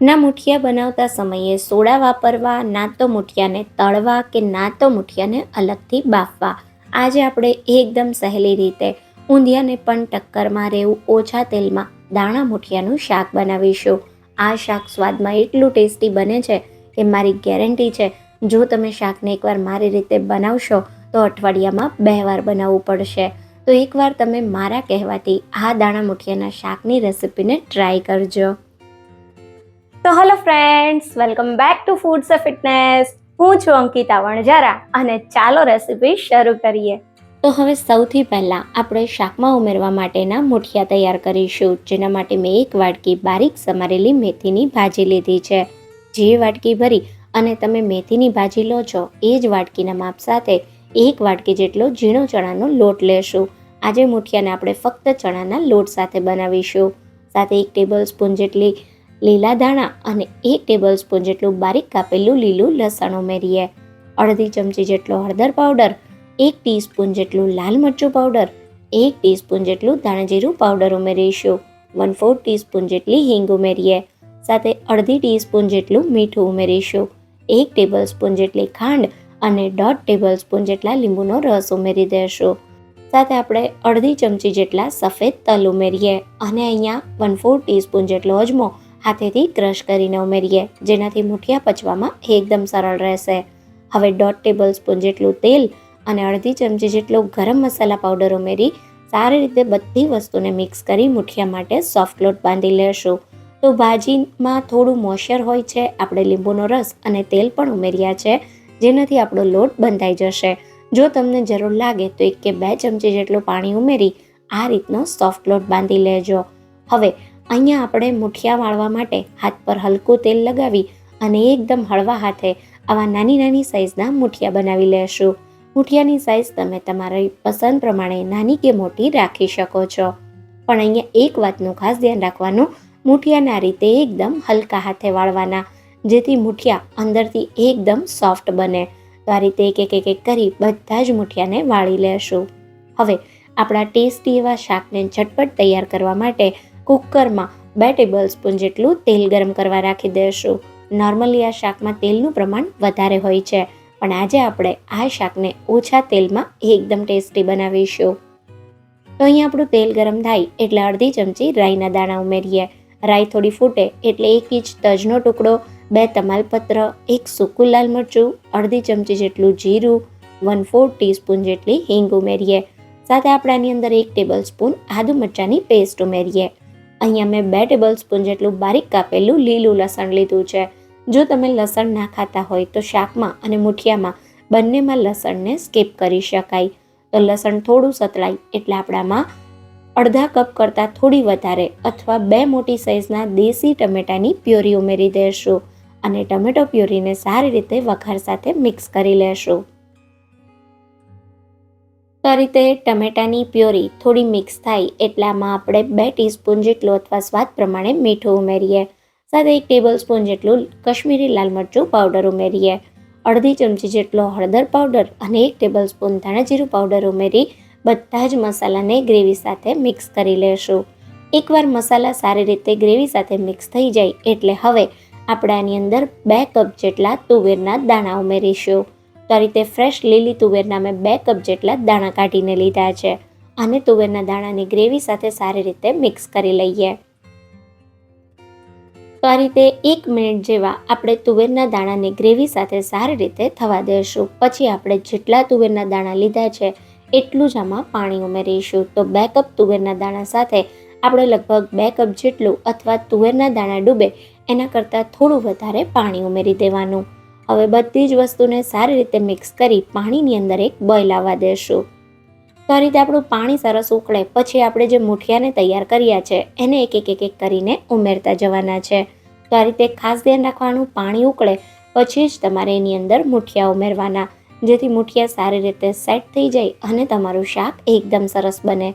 ના મુઠિયા બનાવતા સમયે સોડા વાપરવા, ના તો મુઠિયાને તળવા કે ના તો મુઠિયાને અલગથી બાફવા. આજે આપણે એકદમ સહેલી રીતે ઊંધિયાને પણ ટક્કરમાં રહેવું, ઓછા તેલમાં દાણા મુઠિયાનું શાક બનાવીશું. આ શાક સ્વાદમાં એટલું ટેસ્ટી બને છે કે મારી ગેરંટી છે. જો તમે શાકને એકવાર મારી રીતે બનાવશો, તો અઠવાડિયામાં બે વાર બનાવવું પડશે. તો એકવાર તમે મારા કહેવાથી આ દાણા મુઠિયાના શાકની રેસિપીને ટ્રાય કરજો. તો hello friends welcome back to foods of fitness હું છું અંકિતા વણજારા અને ચાલો રેસિપી શરૂ કરીએ. તો હવે સૌથી પહેલાં આપણે શાકમાં ઉમેરવા માટેના મુઠિયા તૈયાર કરીશું, જેના માટે મેં એક વાટકી બારીક સમારેલી મેથીની ભાજી લીધી છે. જે વાટકી ભરી અને તમે મેથીની ભાજી લો છો, એ જ વાટકીના માપ સાથે એક વાટકી જેટલો ઝીણો ચણાનો લોટ લેશું. આજે મુઠિયાને આપણે ફક્ત ચણાના લોટ સાથે બનાવીશું. સાથે એક ટેબલ સ્પૂન જેટલી લીલા દાણા અને એક ટેબલ સ્પૂન જેટલું બારીક કાપેલું લીલું લસણ ઉમેરીએ. અડધી ચમચી જેટલો હળદર પાવડર, એક ટીસ્પૂન જેટલું લાલ મરચું પાવડર, એક ટીસ્પૂન જેટલું ધાણાજીરું પાવડર ઉમેરીશું. વન ફોર ટીસ્પૂન જેટલી હિંગ ઉમેરીએ. સાથે અડધી ટીસ્પૂન જેટલું મીઠું ઉમેરીશું. એક ટેબલ સ્પૂન જેટલી ખાંડ અને દોઢ ટેબલ સ્પૂન જેટલા લીંબુનો રસ ઉમેરી દેશું. સાથે આપણે અડધી ચમચી જેટલા સફેદ તલ ઉમેરીએ અને અહીંયા વન ફોર ટીસ્પૂન જેટલો અજમો હાથેથી ક્રશ કરીને ઉમેરીએ, જેનાથી મુઠિયા પચવામાં એકદમ સરળ રહેશે. હવે દોઢ ટેબલ સ્પૂન જેટલું તેલ અને અડધી ચમચી જેટલો ગરમ મસાલા પાવડર ઉમેરી સારી રીતે બધી વસ્તુને મિક્સ કરી મુઠિયા માટે સોફ્ટ લોટ બાંધી લેશું. તો ભાજીમાં થોડું મોઇશ્ચર હોય છે, આપણે લીંબુનો રસ અને તેલ પણ ઉમેર્યા છે, જેનાથી આપણો લોટ બંધાઈ જશે. જો તમને જરૂર લાગે તો એક કે બે ચમચી જેટલું પાણી ઉમેરી આ રીતનો સોફ્ટ લોટ બાંધી લેજો. હવે અહીંયા આપણે મુઠિયા વાળવા માટે હાથ પર હલકું તેલ લગાવી અને એકદમ હળવા હાથે આવા નાની નાની સાઇઝના મુઠિયા બનાવી લેશું. મુઠિયાની સાઇઝ તમે તમારી પસંદ પ્રમાણે નાની કે મોટી રાખી શકો છો. પણ અહીંયા એક વાતનું ખાસ ધ્યાન રાખવાનું, મુઠિયાના રીતે એકદમ હલકા હાથે વાળવાના, જેથી મુઠિયા અંદરથી એકદમ સોફ્ટ બને. તો આ રીતે એક એક એક એક કરી બધા જ મુઠિયાને વાળી લેશું. હવે આપણા ટેસ્ટી એવા શાકને ઝટપટ તૈયાર કરવા માટે કુકરમાં બે ટેબલ સ્પૂન જેટલું તેલ ગરમ કરવા રાખી દઈશું નોર્મલી આ શાકમાં તેલનું પ્રમાણ વધારે હોય છે, પણ આજે આપણે આ શાકને ઓછા તેલમાં એકદમ ટેસ્ટી બનાવીશું. તો અહીં આપણું તેલ ગરમ થાય એટલે અડધી ચમચી રાઈના દાણા ઉમેરીએ. રાઈ થોડી ફૂટે એટલે એક ઇંચ તજનો ટુકડો, બે તમાલપત્ર, એક સૂકું લાલ મરચું, અડધી ચમચી જેટલું જીરું, વન ફોર ટીસ્પૂન જેટલી હિંગ ઉમેરીએ. સાથે આપણે આની અંદર એક ટેબલ સ્પૂન આદુ મરચાંની પેસ્ટ ઉમેરીએ. અહીંયા મેં બે ટેબલ સ્પૂન જેટલું બારીક કાપેલું લીલું લસણ લીધું છે. જો તમે લસણ ના ખાતા હોય તો શાકમાં અને મુઠિયામાં બંનેમાં લસણને સ્કીપ કરી શકાય. તો લસણ થોડું સતળાય એટલે આપણામાં અડધા કપ કરતાં થોડી વધારે અથવા બે મોટી સાઇઝના દેશી ટમેટાની પ્યોરી ઉમેરી દેશું. અને ટમેટો પ્યોરીને સારી રીતે વઘાર સાથે મિક્સ કરી લેશું. તો આ રીતે ટમેટાની પ્યોરી થોડી મિક્સ થાય એટલામાં આપણે બે ટીસ્પૂન જેટલું અથવા સ્વાદ પ્રમાણે મીઠું ઉમેરીએ. સાથે એક ટેબલ સ્પૂન જેટલું કશ્મીરી લાલ મરચું પાવડર ઉમેરીએ. અડધી ચમચી જેટલો હળદર પાવડર અને એક ટેબલ સ્પૂન ધાણાજીરું પાવડર ઉમેરી બધા જ મસાલાને ગ્રેવી સાથે મિક્સ કરી લેશું. એકવાર મસાલા સારી રીતે ગ્રેવી સાથે મિક્સ થઈ જાય એટલે હવે આપણે આની અંદર બે કપ જેટલા તુવેરના દાણા ઉમેરીશું. તો આ રીતે ફ્રેશ લીલી તુવેરના મેં બે કપ જેટલા દાણા કાઢીને લીધા છે. અને તુવેરના દાણાની ગ્રેવી સાથે સારી રીતે મિક્સ કરી લઈએ. તો આ રીતે એક મિનિટ જેવા આપણે તુવેરના દાણાની ગ્રેવી સાથે સારી રીતે થવા દઈશું પછી આપણે જેટલા તુવેરના દાણા લીધા છે, એટલું જ આમાં પાણી ઉમેરીશું. તો બે કપ તુવેરના દાણા સાથે આપણે લગભગ બે કપ જેટલું અથવા તુવેરના દાણા ડૂબે એના કરતાં થોડું વધારે પાણી ઉમેરી દેવાનું. હવે બધી જ વસ્તુને સારી રીતે મિક્સ કરી પાણીની અંદર એક બોઇલ આવવા દેશું. તો આ રીતે આપણું પાણી સરસ ઉકળે, પછી આપણે જે મુઠિયાને તૈયાર કર્યા છે, એને એક એક એક એક કરીને ઉમેરતા જવાના છે. તો આ રીતે ખાસ ધ્યાન રાખવાનું, પાણી ઉકળે, પછી જ તમારે એની અંદર મુઠિયા ઉમેરવાના, જેથી મુઠિયા સારી રીતે સેટ થઈ જાય અને તમારું શાક એકદમ સરસ બને.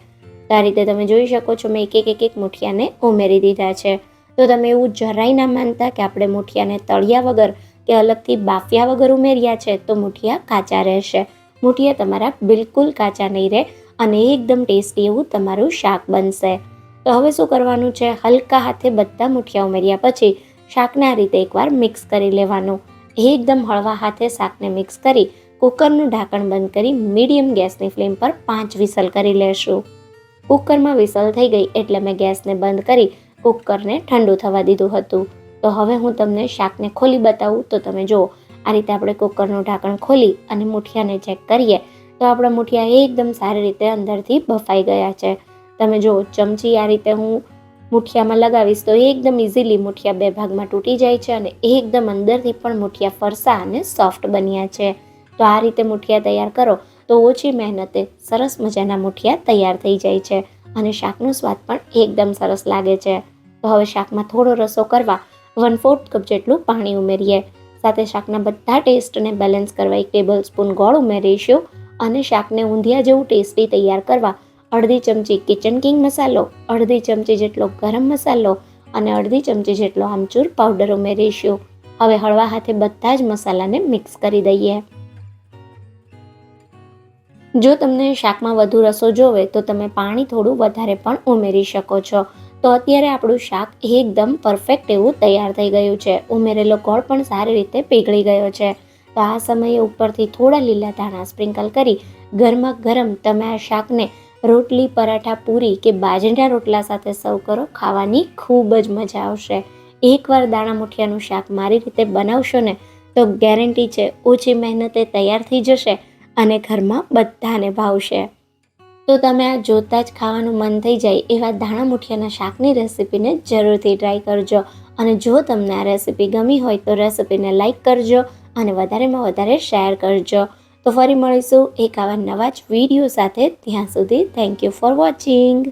તો આ રીતે તમે જોઈ શકો છો, મેં એક એક એક એક મુઠિયાને ઉમેરી દીધા છે. તો તમે એવું જરાય ના માનતા કે આપણે મુઠિયાને તળ્યા વગર કે અલગથી બાફ્યા વગર ઉમેર્યા છે તો મુઠિયા કાચા રહેશે. મુઠિયા તમારા બિલકુલ કાચા નહીં રહે અને એકદમ ટેસ્ટી એવું તમારું શાક બનશે. તો હવે શું કરવાનું છે? હલકા હાથે બધા મુઠિયા ઉમેર્યા પછી શાકને આ રીતે એકવાર મિક્સ કરી લેવાનું. એકદમ હળવા હાથે શાકને મિક્સ કરી કુકરનું ઢાંકણ બંધ કરી મીડિયમ ગેસની ફ્લેમ પર પાંચ વિસલ કરી લેશું. કુકરમાં વિસલ થઈ ગઈ એટલે મેં ગેસને બંધ કરી કુકરને ઠંડુ થવા દીધું હતું. તો હવે હું તમને શાકને ખોલી બતાવું. તો તમે જુઓ, આ રીતે આપણે કુકરનું ઢાંકણ ખોલી અને મુઠિયાને ચેક કરીએ. તો આપણા મુઠિયા એકદમ સારી રીતે અંદરથી બફાઈ ગયા છે. તમે જુઓ, ચમચી આ રીતે હું મુઠિયામાં લગાવીશ તો એકદમ ઇઝીલી મુઠિયા બે ભાગમાં તૂટી જાય છે અને એકદમ અંદરથી પણ મુઠિયા ફરસા અને સોફ્ટ બન્યા છે. તો આ રીતે મુઠિયા તૈયાર કરો તો ઓછી મહેનતે સરસ મજાના મુઠિયા તૈયાર થઈ જાય છે અને શાકનો સ્વાદ પણ એકદમ સરસ લાગે છે. તો હવે શાકમાં થોડો રસો કરવા વન ફોર્થ કપ જેટલું પાણી ઉમેરીએ. સાથે શાકના બધા ટેસ્ટને બેલેન્સ કરવા એક ટેબલ સ્પૂન ગોળ ઉમેરીશું અને શાકને ઊંધિયા જેવું ટેસ્ટી તૈયાર કરવા અડધી ચમચી કિચન કિંગ મસાલો, અડધી ચમચી જેટલો ગરમ મસાલો અને અડધી ચમચી જેટલો આમચૂર પાવડર ઉમેરીશું. હવે હળવા હાથે બધા જ મસાલાને મિક્સ કરી દઈએ. જો તમને શાકમાં વધુ રસો જોવે તો તમે પાણી થોડું વધારે પણ ઉમેરી શકો છો. તો અત્યારે આપણું શાક એકદમ પરફેક્ટ એવું તૈયાર થઈ ગયું છે. ઉમેરેલો ગોળ પણ સારી રીતે પીગળી ગયો છે. તો આ સમયે ઉપરથી થોડા લીલા ધાણા સ્પ્રિંકલ કરી ગરમા ગરમ તમે આ શાકને રોટલી, પરાઠા, પૂરી કે બાજરીના રોટલા સાથે સર્વ કરો, ખાવાની ખૂબ જ મજા આવશે. એકવાર દાણા મુઠિયાનું શાક મારી રીતે બનાવશો ને તો ગેરંટી છે ઓછી મહેનતે તૈયાર થઈ જશે અને ઘરમાં બધાને ભાવશે. તો તમે આ જોતાં જ ખાવાનું મન થઈ જાય એવા દાણા મુઠિયાના શાકની રેસિપીને જરૂરથી ટ્રાય કરજો. અને જો તમને આ રેસિપી ગમી હોય તો રેસિપીને લાઇક કરજો અને વધારેમાં વધારે શેર કરજો. તો ફરી મળીશું એક આવા નવા જ વીડિયો સાથે ત્યાં સુધી થેન્ક યુ ફોર વોચિંગ